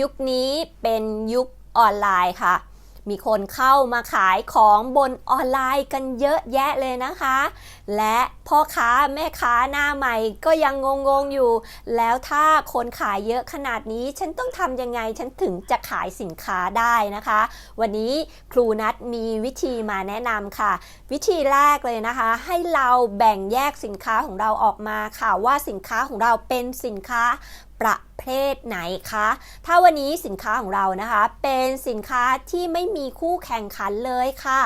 ยุคนี้เป็นยุคออนไลน์ค่ะ มีคนเข้ามาขายของบนออนไลน์กันเยอะแยะเลยนะคะ และพ่อค้าแม่ค้าหน้าใหม่ก็ยังงงๆอยู่ แล้วถ้าคนขายเยอะขนาดนี้ ฉันต้องทำยังไงฉันถึงจะขายสินค้าได้นะคะ วันนี้ครูนัดมีวิธีมาแนะนำค่ะ วิธีแรกเลยนะคะ ให้เราแบ่งแยกสินค้าของเราออกมาค่ะ ว่าสินค้าของเราเป็นสินค้าประเภทไหนคะ ถ้าวันนี้สินค้าของเรานะคะ เป็นสินค้าที่ไม่มีคู่แข่งขันเลยค่ะ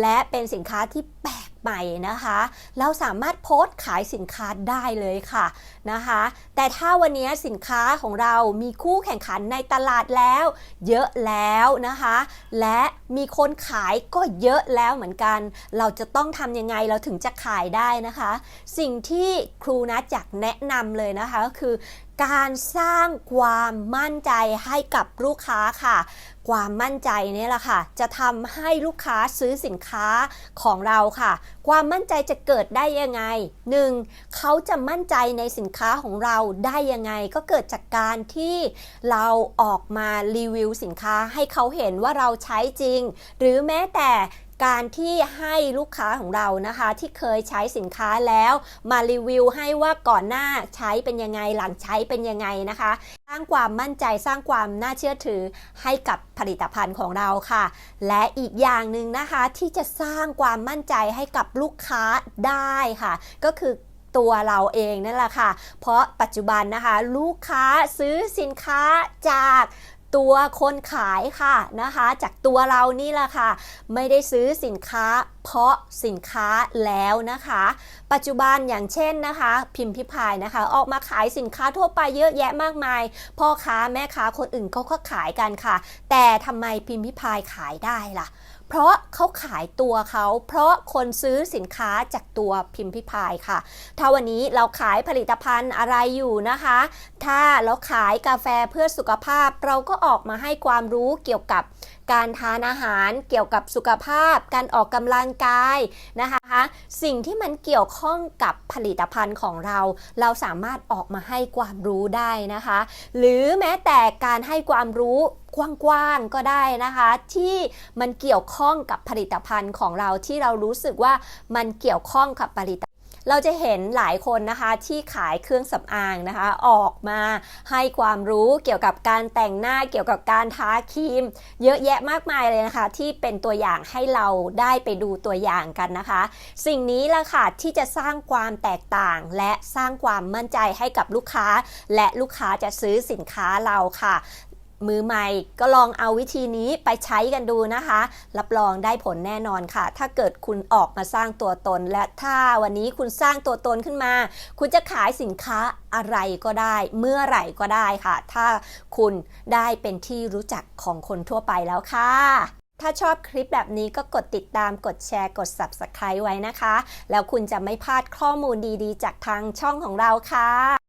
และเป็นสินค้าที่แปลกใหม่นะคะ เราสามารถโพสต์ขายสินค้าได้เลยค่ะนะคะ แต่ถ้าวันนี้สินค้าของเรามีคู่แข่งขันในตลาดแล้ว เยอะแล้วนะคะ และมีคนขายก็เยอะแล้วเหมือนกัน เราจะต้องทำยังไงเราถึงจะขายได้นะคะ สิ่งที่ครูนัดอยากแนะนำเลยนะคะก็คือการสร้างางความมั่นใจให้กับลูกค้าค่ะ ความมั่นใจนี่แหละค่ะ จะทำให้ลูกค้าซื้อสินค้าของเราค่ะ ความมั่นใจจะเกิดได้ยังไง 1. เขาจะมั่นใจในสินค้าของเราได้ยังไง ก็เกิดจากการที่เราออกมารีวิวสินค้าให้เขาเห็นว่าเราใช้จริง หรือแม้แต่ การที่ให้ลูกค้าของเรานะคะ ที่เคยใช้สินค้าแล้วมารีวิวให้ว่าก่อนหน้าใช้เป็นยังไงหลังใช้เป็นยังไงนะคะ สร้างความมั่นใจสร้างความน่าเชื่อถือให้กับผลิตภัณฑ์ของเราค่ะ และอีกอย่างหนึ่งนะคะที่จะสร้างความมั่นใจให้กับลูกค้าได้ค่ะ ก็คือตัวเราเองนั่นแหละค่ะ เพราะปัจจุบันนะคะ ลูกค้าซื้อสินค้าจาก ตัวคนขายค่ะนะคะ จากตัวเรานี่แหละค่ะ ไม่ได้ซื้อสินค้าเพราะสินค้าแล้วนะคะ ปัจจุบันอย่างเช่นนะคะ พิมพ์พิพายนะคะ ออกมาขายสินค้าทั่วไปเยอะแยะมากมาย พ่อค้าแม่ค้าคนอื่นเขาก็ขายกันค่ะ แต่ทำไมพิมพ์พิพายขายได้ล่ะ เพราะเขาขายตัวเขา เพราะคนซื้อสินค้าจากตัวพิมพ์พิพายค่ะ ถ้าวันนี้เราขายผลิตภัณฑ์อะไรอยู่นะคะ ถ้าเราขายกาแฟเพื่อสุขภาพ เราก็ออกมาให้ความรู้เกี่ยวกับการทานอาหารเกี่ยวกับสุขภาพ การออกกำลังกายนะคะ สิ่งที่มันเกี่ยวข้องกับผลิตภัณฑ์ของเรา เราสามารถออกมาให้ความรู้ได้นะคะ หรือแม้แต่การให้ความรู้ กว้างๆก็ได้นะคะ ที่มันเกี่ยวข้องกับผลิตภัณฑ์ของเราที่เรารู้สึกว่ามันเกี่ยวข้องกับผลิตเราจะเห็นหลายคนนะคะที่ขายเครื่องสำอางนะคะ ออกมาให้ความรู้เกี่ยวกับการแต่งหน้าเกี่ยวกับการทาครีม เยอะแยะมากมายเลยนะคะ ที่เป็นตัวอย่างให้เราได้ไปดูตัวอย่างกันนะคะ สิ่งนี้ละค่ะที่จะสร้างความแตกต่าง และสร้างความมั่นใจให้กับลูกค้า และลูกค้าจะซื้อสินค้าเราค่ะ มือใหม่ก็ลองเอาวิธีนี้ไปใช้กันดูนะคะ รับรองได้ผลแน่นอนค่ะ ถ้าเกิดคุณออกมาสร้างตัวตน และถ้าวันนี้คุณสร้างตัวตนขึ้นมา คุณจะขายสินค้าอะไรก็ได้ เมื่อไหร่ก็ได้ค่ะ ถ้าคุณได้เป็นที่รู้จักของคนทั่วไปแล้วค่ะถ้าชอบคลิปแบบนี้ก็กดติดตาม กดแชร์ กด Subscribe ไว้นะคะ แล้วคุณจะไม่พลาดข้อมูลดีๆ จากทางช่องของเราค่ะ